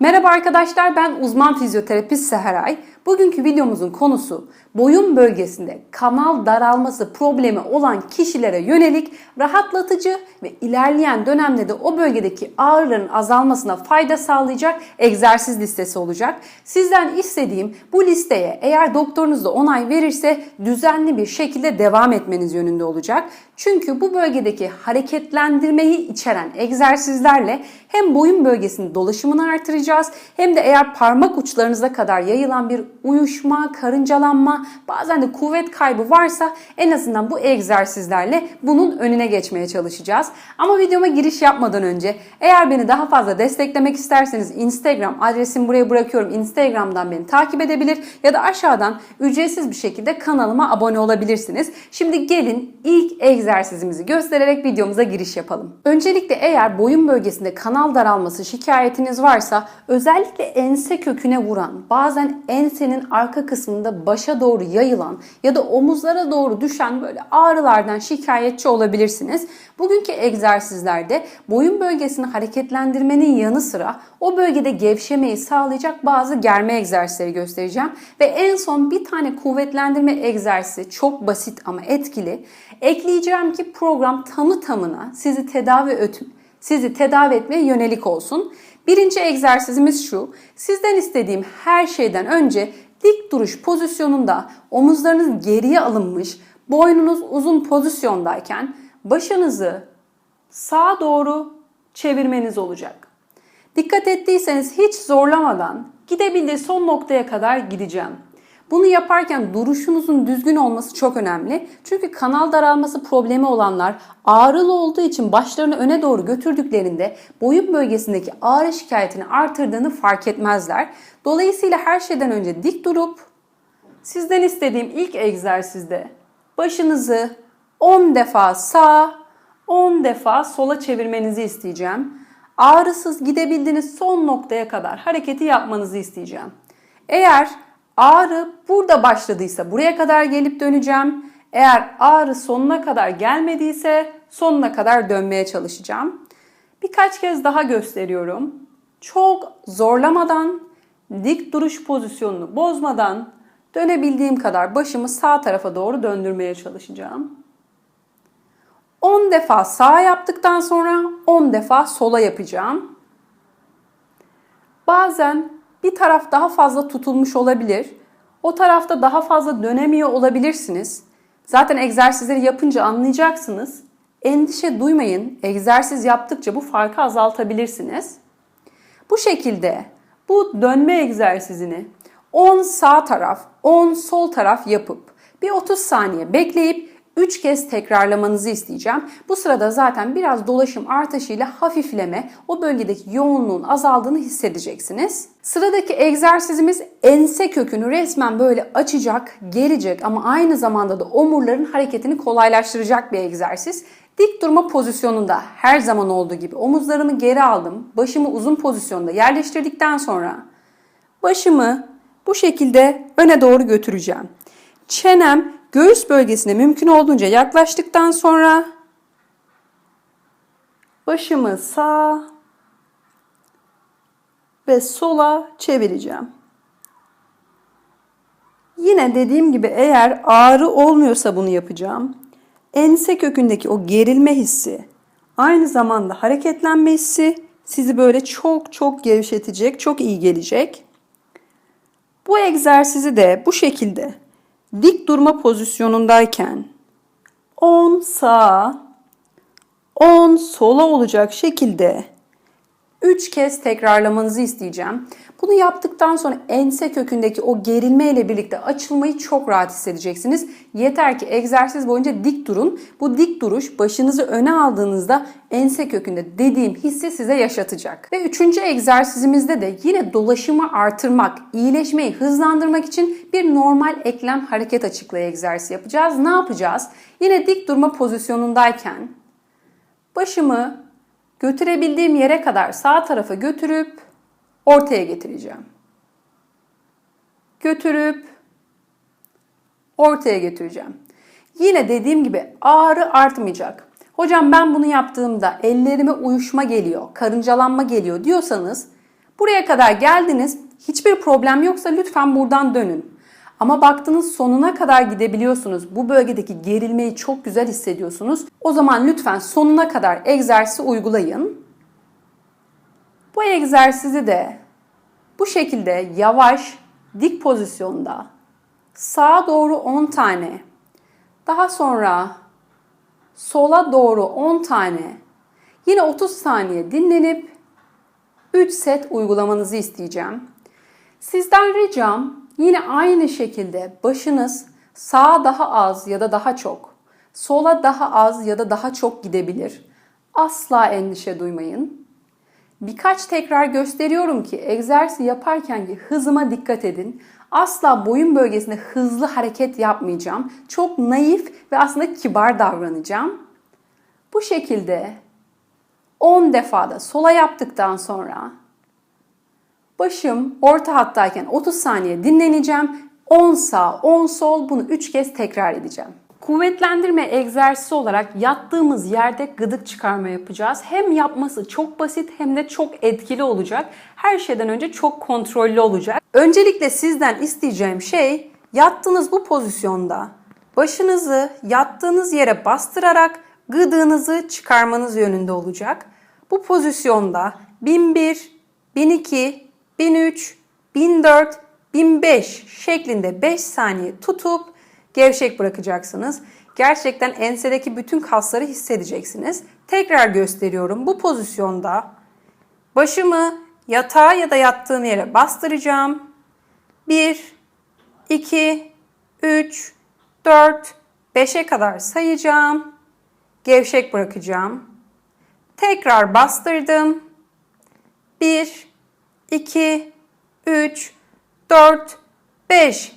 Merhaba arkadaşlar ben uzman fizyoterapist Seheray. Bugünkü videomuzun konusu boyun bölgesinde kanal daralması problemi olan kişilere yönelik rahatlatıcı ve ilerleyen dönemde de o bölgedeki ağrıların azalmasına fayda sağlayacak egzersiz listesi olacak. Sizden istediğim bu listeye eğer doktorunuz da onay verirse düzenli bir şekilde devam etmeniz yönünde olacak. Çünkü bu bölgedeki hareketlendirmeyi içeren egzersizlerle hem boyun bölgesinin dolaşımını artıracağız hem de eğer parmak uçlarınıza kadar yayılan bir uyuşma, karıncalanma, bazen de kuvvet kaybı varsa en azından bu egzersizlerle bunun önüne geçmeye çalışacağız. Ama videoma giriş yapmadan önce eğer beni daha fazla desteklemek isterseniz Instagram adresimi buraya bırakıyorum. Instagram'dan beni takip edebilir ya da aşağıdan ücretsiz bir şekilde kanalıma abone olabilirsiniz. Şimdi gelin ilk egzersizimizi göstererek videomuza giriş yapalım. Öncelikle eğer boyun bölgesinde kanal daralması şikayetiniz varsa özellikle ense köküne vuran, bazen ensenin arka kısmında başa doğru yayılan ya da omuzlara doğru düşen böyle ağrılardan şikayetçi olabilirsiniz. Bugünkü egzersizlerde boyun bölgesini hareketlendirmenin yanı sıra o bölgede gevşemeyi sağlayacak bazı germe egzersizleri göstereceğim. Ve en son bir tane kuvvetlendirme egzersizi çok basit ama etkili. Ekleyeceğim ki program tamı tamına sizi tedavi ötüm, sizi tedavi etmeye yönelik olsun. Birinci egzersizimiz şu. Sizden istediğim her şeyden önce dik duruş pozisyonunda omuzlarınız geriye alınmış, boynunuz uzun pozisyondayken başınızı sağa doğru çevirmeniz olacak. Dikkat ettiyseniz hiç zorlamadan gidebildiği son noktaya kadar gideceğim. Bunu yaparken duruşunuzun düzgün olması çok önemli. Çünkü kanal daralması problemi olanlar ağrılı olduğu için başlarını öne doğru götürdüklerinde boyun bölgesindeki ağrı şikayetini artırdığını fark etmezler. Dolayısıyla her şeyden önce dik durup sizden istediğim ilk egzersizde başınızı 10 defa sağa, 10 defa sola çevirmenizi isteyeceğim. Ağrısız gidebildiğiniz son noktaya kadar hareketi yapmanızı isteyeceğim. Eğer ağrı burada başladıysa buraya kadar gelip döneceğim. Eğer ağrı sonuna kadar gelmediyse sonuna kadar dönmeye çalışacağım. Birkaç kez daha gösteriyorum. Çok zorlamadan, dik duruş pozisyonunu bozmadan dönebildiğim kadar başımı sağ tarafa doğru döndürmeye çalışacağım. 10 defa sağ yaptıktan sonra 10 defa sola yapacağım. Bazen bir taraf daha fazla tutulmuş olabilir. O tarafta daha fazla dönemiyor olabilirsiniz. Zaten egzersizleri yapınca anlayacaksınız. Endişe duymayın. Egzersiz yaptıkça bu farkı azaltabilirsiniz. Bu şekilde bu dönme egzersizini 10 sağ taraf, 10 sol taraf yapıp bir 30 saniye bekleyip 3 kez tekrarlamanızı isteyeceğim. Bu sırada zaten biraz dolaşım artışıyla hafifleme, o bölgedeki yoğunluğun azaldığını hissedeceksiniz. Sıradaki egzersizimiz ense kökünü resmen böyle açacak, gelecek ama aynı zamanda da omurların hareketini kolaylaştıracak bir egzersiz. Dik durma pozisyonunda her zaman olduğu gibi omuzlarımı geri aldım. Başımı uzun pozisyonda yerleştirdikten sonra başımı bu şekilde öne doğru götüreceğim. Çenem göğüs bölgesine mümkün olduğunca yaklaştıktan sonra başımı sağ ve sola çevireceğim. Yine dediğim gibi eğer ağrı olmuyorsa bunu yapacağım. Ense kökündeki o gerilme hissi, aynı zamanda hareketlenme hissi sizi böyle çok çok gevşetecek, çok iyi gelecek. Bu egzersizi de bu şekilde dik durma pozisyonundayken 10 sağa 10 sola olacak şekilde 3 kez tekrarlamanızı isteyeceğim. Bunu yaptıktan sonra ense kökündeki o gerilme ile birlikte açılmayı çok rahat hissedeceksiniz. Yeter ki egzersiz boyunca dik durun. Bu dik duruş başınızı öne aldığınızda ense kökünde dediğim hissi size yaşatacak. Ve üçüncü egzersizimizde de yine dolaşımı artırmak, iyileşmeyi hızlandırmak için bir normal eklem hareket açıklığı egzersizi yapacağız. Ne yapacağız? Yine dik durma pozisyonundayken başımı götürebildiğim yere kadar sağ tarafa götürüp ortaya getireceğim. Götürüp ortaya getireceğim. Yine dediğim gibi ağrı artmayacak. Hocam ben bunu yaptığımda ellerime uyuşma geliyor, karıncalanma geliyor diyorsanız Buraya kadar geldiniz. Hiçbir problem yoksa lütfen buradan dönün. Ama baktınız sonuna kadar gidebiliyorsunuz. Bu bölgedeki gerilmeyi çok güzel hissediyorsunuz. O zaman lütfen sonuna kadar egzersizi uygulayın. Bu egzersizi de bu şekilde yavaş dik pozisyonda sağa doğru 10 tane, daha sonra sola doğru 10 tane, yine 30 saniye dinlenip 3 set uygulamanızı isteyeceğim. Sizden ricam yine aynı şekilde başınız sağa daha az ya da daha çok, sola daha az ya da daha çok gidebilir. Asla endişe duymayın. Birkaç tekrar gösteriyorum ki egzersiz yaparken ki hızıma dikkat edin. Asla boyun bölgesinde hızlı hareket yapmayacağım. Çok naif ve aslında kibar davranacağım. Bu şekilde 10 defada sola yaptıktan sonra başım orta hattayken 30 saniye dinleneceğim. 10 sağ, 10 sol bunu 3 kez tekrar edeceğim. Kuvvetlendirme egzersizi olarak yattığımız yerde gıdık çıkarma yapacağız. Hem yapması çok basit hem de çok etkili olacak. Her şeyden önce çok kontrollü olacak. Öncelikle sizden isteyeceğim şey yattığınız bu pozisyonda başınızı yattığınız yere bastırarak gıdığınızı çıkarmanız yönünde olacak. Bu pozisyonda 1001, 1002, 1003, 1004, 1005 şeklinde 5 saniye tutup gevşek bırakacaksınız. Gerçekten ensedeki bütün kasları hissedeceksiniz. Tekrar gösteriyorum. Bu pozisyonda başımı yatağa ya da yattığım yere bastıracağım. 1, 2, 3, 4, 5'e kadar sayacağım. Gevşek bırakacağım. Tekrar bastırdım. 1, 2, 3, 4, 5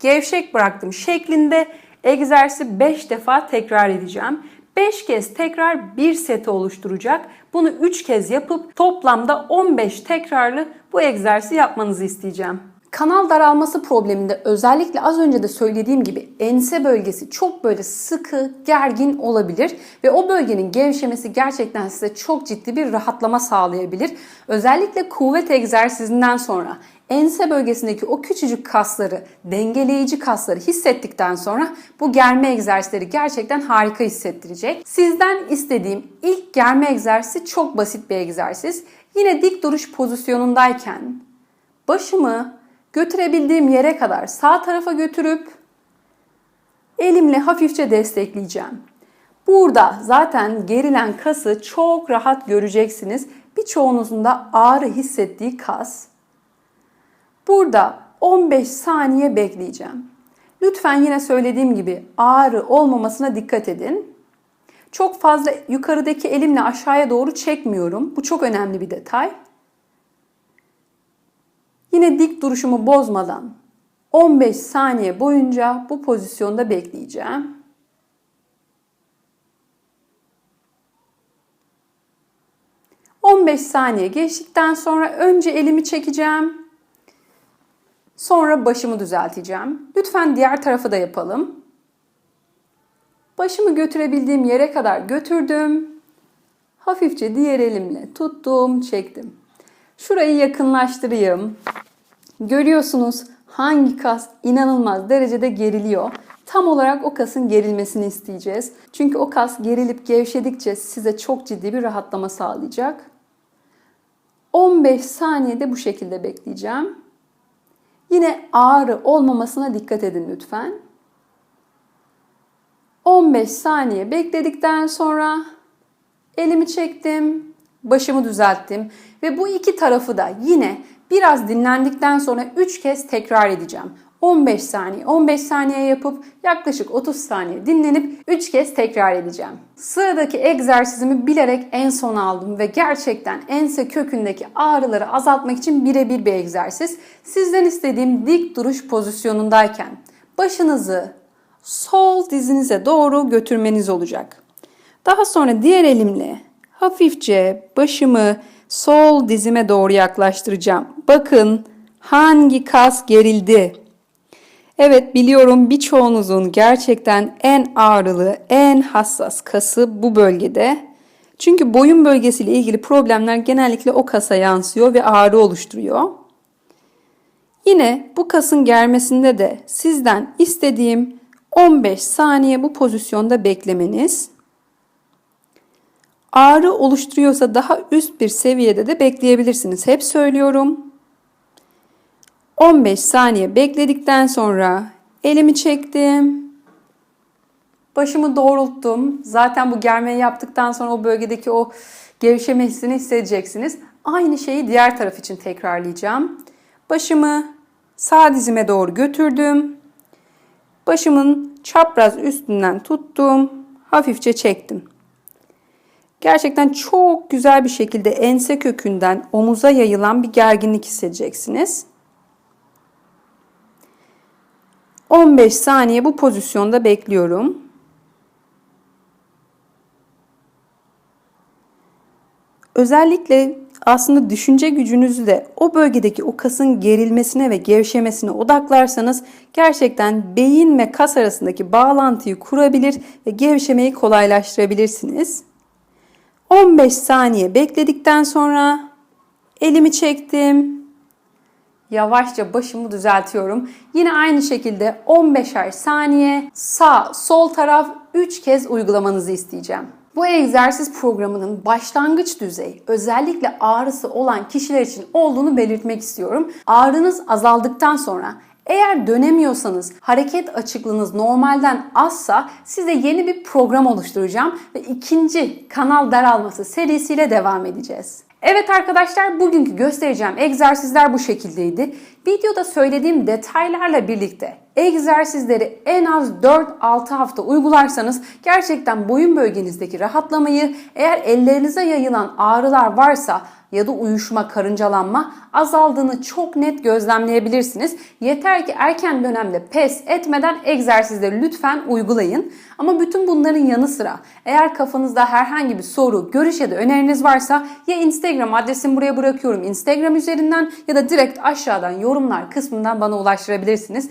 gevşek bıraktım şeklinde egzersizi 5 defa tekrar edeceğim. 5 kez tekrar bir seti oluşturacak. Bunu 3 kez yapıp toplamda 15 tekrarlı bu egzersizi yapmanızı isteyeceğim. Kanal daralması probleminde özellikle az önce de söylediğim gibi ense bölgesi çok böyle sıkı, gergin olabilir ve o bölgenin gevşemesi gerçekten size çok ciddi bir rahatlama sağlayabilir. Özellikle kuvvet egzersizinden sonra ense bölgesindeki o küçücük kasları, dengeleyici kasları hissettikten sonra bu germe egzersizleri gerçekten harika hissettirecek. Sizden istediğim ilk germe egzersizi çok basit bir egzersiz. Yine dik duruş pozisyonundayken başımı götürebildiğim yere kadar sağ tarafa götürüp elimle hafifçe destekleyeceğim. Burada zaten gerilen kası çok rahat göreceksiniz. Birçoğunuzun da ağrı hissettiği kas. Burada 15 saniye bekleyeceğim. Lütfen yine söylediğim gibi ağrı olmamasına dikkat edin. Çok fazla yukarıdaki elimle aşağıya doğru çekmiyorum. Bu çok önemli bir detay. Yine dik duruşumu bozmadan 15 saniye boyunca bu pozisyonda bekleyeceğim. ...15 saniye geçtikten sonra önce elimi çekeceğim. Sonra başımı düzelteceğim. Lütfen diğer tarafı da yapalım. Başımı götürebildiğim yere kadar götürdüm. Hafifçe diğer elimle tuttum, çektim. Şurayı yakınlaştırayım. Görüyorsunuz hangi kas inanılmaz derecede geriliyor. Tam olarak o kasın gerilmesini isteyeceğiz. Çünkü o kas gerilip gevşedikçe size çok ciddi bir rahatlama sağlayacak. 15 saniyede bu şekilde bekleyeceğim. Yine ağrı olmamasına dikkat edin lütfen. 15 saniye bekledikten sonra elimi çektim, başımı düzelttim ve bu iki tarafı da yine biraz dinlendikten sonra 3 kez tekrar edeceğim. 15 saniye, 15 saniye yapıp yaklaşık 30 saniye dinlenip 3 kez tekrar edeceğim. Sıradaki egzersizimi bilerek en son aldım ve gerçekten ense kökündeki ağrıları azaltmak için birebir bir egzersiz. Sizden istediğim dik duruş pozisyonundayken başınızı sol dizinize doğru götürmeniz olacak. Daha sonra diğer elimle hafifçe başımı sol dizime doğru yaklaştıracağım. Bakın hangi kas gerildi. Evet biliyorum birçoğunuzun gerçekten en ağrılı, en hassas kası bu bölgede. Çünkü boyun bölgesiyle ilgili problemler genellikle o kasa yansıyor ve ağrı oluşturuyor. Yine bu kasın germesinde de sizden istediğim 15 saniye bu pozisyonda beklemeniz. Ağrı oluşturuyorsa daha üst bir seviyede de bekleyebilirsiniz. Hep söylüyorum. 15 saniye bekledikten sonra elimi çektim. Başımı doğrulttum. Zaten bu germeyi yaptıktan sonra o bölgedeki o gevşeme hissini hissedeceksiniz. Aynı şeyi diğer taraf için tekrarlayacağım. Başımı sağ dizime doğru götürdüm. Başımın çapraz üstünden tuttum. Hafifçe çektim. Gerçekten çok güzel bir şekilde ense kökünden omuza yayılan bir gerginlik hissedeceksiniz. 15 saniye bu pozisyonda bekliyorum. Özellikle aslında düşünce gücünüzü de o bölgedeki o kasın gerilmesine ve gevşemesine odaklarsanız gerçekten beyin ve kas arasındaki bağlantıyı kurabilir ve gevşemeyi kolaylaştırabilirsiniz. 15 saniye bekledikten sonra elimi çektim. Yavaşça başımı düzeltiyorum. Yine aynı şekilde 15'er saniye sağ sol taraf 3 kez uygulamanızı isteyeceğim. Bu egzersiz programının başlangıç düzey özellikle ağrısı olan kişiler için olduğunu belirtmek istiyorum. Ağrınız azaldıktan sonra eğer dönemiyorsanız, hareket açıklığınız normalden azsa size yeni bir program oluşturacağım ve ikinci kanal daralması serisiyle devam edeceğiz. Evet arkadaşlar bugünkü göstereceğim egzersizler bu şekildeydi. Videoda söylediğim detaylarla birlikte egzersizleri en az 4-6 hafta uygularsanız gerçekten boyun bölgenizdeki rahatlamayı eğer ellerinize yayılan ağrılar varsa ya da uyuşma, karıncalanma azaldığını çok net gözlemleyebilirsiniz. Yeter ki erken dönemde pes etmeden egzersizleri lütfen uygulayın. Ama bütün bunların yanı sıra eğer kafanızda herhangi bir soru, görüş ya da öneriniz varsa ya Instagram adresimi buraya bırakıyorum Instagram üzerinden ya da direkt aşağıdan yorumlar kısmından bana ulaştırabilirsiniz.